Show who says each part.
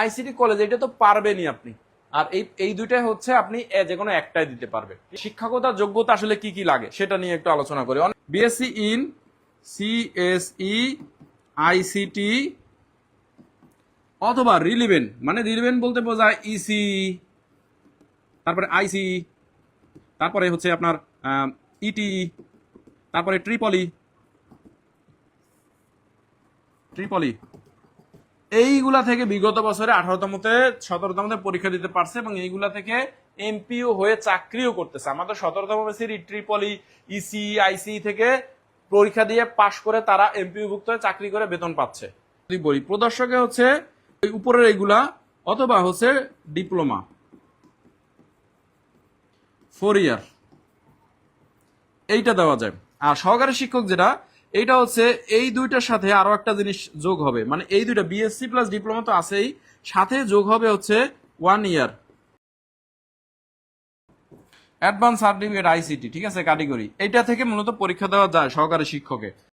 Speaker 1: ICT college, এটা তো পারবেনই আপনি। আর এই এই দুইটাই হচ্ছে আপনি যে কোনো একটাই দিতে পারবেন। শিক্ষকতা যোগ্যতা আসলে কি কি লাগে, সেটা নিয়ে একটু আলোচনা করি। বিএসসি ইন সিএসই আইসিটি অথবা রিলিভেন মানে রিলিভেন বলতে বোঝায় ইসি তারপরে আইসি তারপরে হচ্ছে আপনার ইটি তারপরে ট্রিপলি ট্রিপলি এইগুলা থেকে বিগত বছরে আঠারোতমতে, সতেরোতমতে পরীক্ষা দিতে পারছে এবং এইগুলা থেকে এমপিও হয়ে চাকরিও করতেছে। আমাদের সতেরোতম বেসির ট্রিপলি ইসি, আইসি থেকে পরীক্ষা দিয়ে পাশ করে তারা এমপিও ভুক্ত হয়ে চাকরি করে বেতন পাচ্ছে। যদি বলি, প্রদর্শকে হচ্ছে উপরের এইগুলা অথবা হচ্ছে ডিপ্লোমা। Four year. এইটা দেওয়া যায়। আর সহকারী শিক্ষক যেটা এইটা হচ্ছে এই দুইটার সাথে আরও একটা জিনিস যোগ হবে। মানে এই দুইটা বিএসসি প্লাস ডিপ্লোমা তো আছেই। সাথে যোগ হবে হচ্ছে one year advance certificate ICT ঠিক আছে ক্যাটেগরি এইটা থেকে মূলত পরীক্ষা দেওয়া যায় সহকারী শিক্ষকে।